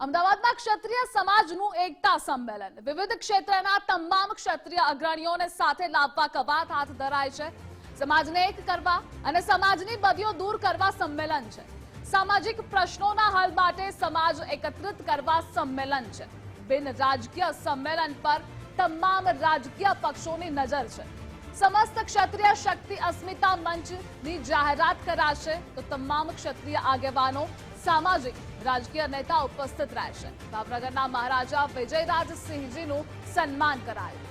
અમદાવાદમાં ક્ષત્રિય સમાજનું એકતા સંમેલન. વિવિધ ક્ષેત્રના તમામ ક્ષત્રિય અગ્રણીઓને સાથે લાવવા કવાત હાથ ધરાય છે. સમાજને એક કરવા અને સમાજની બદીઓ દૂર કરવા સંમેલન છે. સામાજિક પ્રશ્નોના હલ માટે સમાજ એકત્રિત કરવા સંમેલન છે. બિન રાજકીય સંમેલન પર તમામ રાજકીય પક્ષોની નજર છે. સમસ્ત ક્ષત્રિય શક્તિ અસ્મિતા મંચની જાહેરાત કરાશે તો તમામ ક્ષત્રિય આગેવાનો સામાજિક, રાજકીય નેતા ઉપસ્થિત રહેશે. ભાવનગરના મહારાજા વિજયરાજસિંહજીનું સન્માન કરાયું.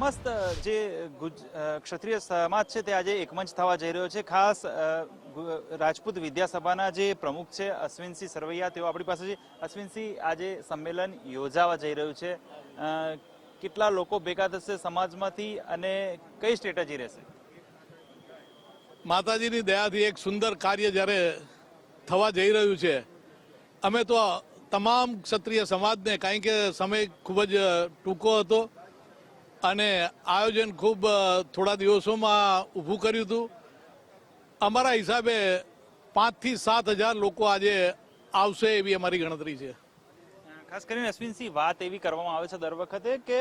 મસ્ત જે ક્ષત્રિય સમાજ છે તે આજે એકમંચ થવા જઈ રહ્યો છે. ખાસ રાજપૂત વિદ્યાસભાના જે પ્રમુખ છે અશ્વિનસિંહ સરવૈયા, તેઓ આપણી પાસે છે. અશ્વિનસિંહ, આજે સંમેલન યોજાવા જઈ રહ્યું છે. કેટલા લોકો ભેગા થશે સમાજમાંથી અને કઈ સ્ટ્રેટેજી રહેશે? માતાજીની દયાથી એક સુંદર કાર્ય જ્યારે થવા જઈ રહ્યું છે, અમે તો તમામ ક્ષત્રિય સમાજને, કારણ કે સમય ખૂબ જ ટૂંકો હતો અને આયોજન ખૂબ થોડા દિવસોમાં ઊભું કર્યું હતું. અમારા હિસાબે પાંચથી સાત હજાર લોકો આજે આવશે એવી અમારી ગણતરી છે. ખાસ કરીને અશ્વિનસિંહ, વાત એવી કરવામાં આવે છે દર વખતે કે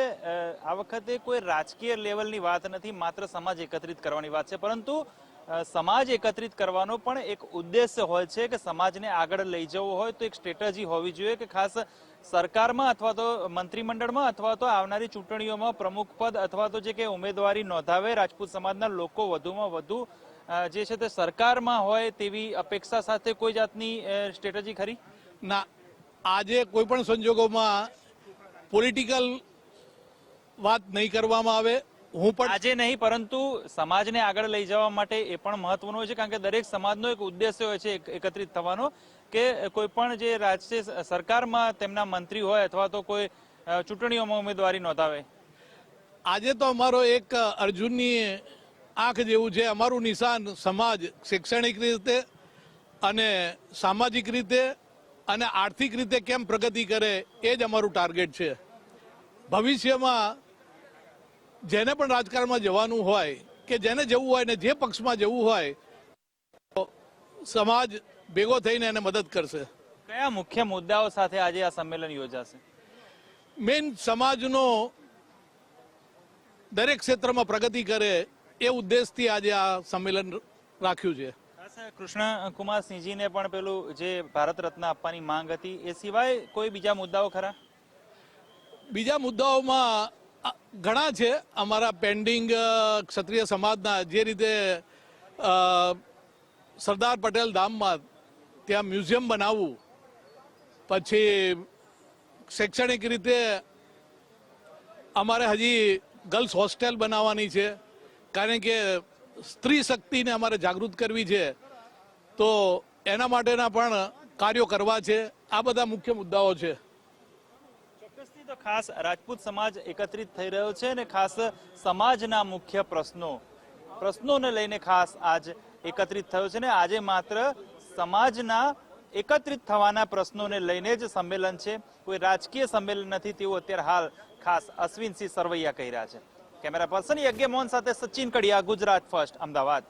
આ વખતે કોઈ રાજકીય લેવલની વાત નથી, માત્ર સમાજ એકત્રિત કરવાની વાત છે. પરંતુ સમાજ એકત્રિત કરવાનો પણ એક ઉદ્દેશ્ય હોય છે કે સમાજને આગળ લઈ જવો હોય તો એક સ્ટ્રેટેજી હોવી જોઈએ કે ખાસ સરકારમાં અથવા તો મંત્રીમંડળમાં અથવા તો આવનારી ચૂંટણીઓમાં પ્રમુખ પદ અથવા તો જે કે ઉમેદવારી નોંધાવે રાજપૂત સમાજના લોકો વધુમાં વધુ જે છે તે સરકારમાં હોય તેવી અપેક્ષા સાથે કોઈ જાતની સ્ટ્રેટેજી ખરી? ના. આજે કોઈ પણ સંજોગોમાં પોલિટિકલ વાત નહીં કરવામાં આવે. હું પણ આજે નહીં પરંતુ સમાજને આગળ લઈ જવા માટે એ પણ મહત્વનું હોય છે કારણ કે દરેક સમાજનો એક ઉદ્દેશ્ય હોય છે એકત્રિત થવાનો કે કોઈ પણ જે રાજ્ય સરકારમાં તેમના મંત્રી હોય અથવા તો કોઈ ચૂંટણીઓમાં ઉમેદવારી નોંધાવે. આજે તો અમારો એક અર્જુનની આંખ જેવું છે અમારું નિશાન સમાજ શૈક્ષણિક રીતે અને સામાજિક રીતે અને આર્થિક રીતે કેમ પ્રગતિ કરે એ જ અમારું ટાર્ગેટ છે. ભવિષ્યમાં જેને પણ રાજકારણમાં જવાનું હોય કે જેને જવું હોય ને જે પક્ષમાં જવું હોય સમાજ ભેગો થઈને એને મદદ કરશે. કયા મુખ્ય મુદ્દાઓ સાથે આજે આ સંમેલન યોજાશે? મેઇન સમાજનો દરેક ક્ષેત્રમાં પ્રગતિ કરે એ ઉદ્દેશથી આજે આ સંમેલન રાખ્યું છે. કૃષ્ણ કુમાર સિંહજીને પણ પેલું જે ભારત રત્ન આપવાની માંગ હતી એ સિવાય કોઈ બીજા મુદ્દાઓ ખરા? બીજા મુદ્દાઓમાં ઘણા છે અમારા પેન્ડિંગ ક્ષત્રિય સમાજના જે રીતે સરદાર પટેલ ધામમાં ત્યાં મ્યુઝિયમ બનાવવું, પછી શૈક્ષણિક રીતે અમારે હજી ગર્લ્સ હોસ્ટેલ બનાવવાની છે, કારણ કે સ્ત્રી શક્તિને અમારે જાગૃત કરવી છે, તો એના માટેના પણ કાર્યો કરવા છે. આ બધા મુખ્ય મુદ્દાઓ છે. તો ખાસ રાજપૂત સમાજ એકત્રિત થઈ રહ્યો છે અને ખાસ સમાજના મુખ્ય પ્રશ્નો, પ્રશ્નોને લઈને ખાસ આજ એકત્રિત થયો છે ને આજે માત્ર સમાજના એકત્રિત થવાના પ્રશ્નોને લઈને જ સંમેલન છે. કોઈ રાજકીય સંમેલન નથી તેવું અત્યારે હાલ ખાસ અશ્વિનસિંહ સરવૈયા કહી રહ્યા છે. કેમેરા પર્સન યજ્ઞ મોહન સાથે સચિન કડિયા, ગુજરાત ફર્સ્ટ, અમદાવાદ.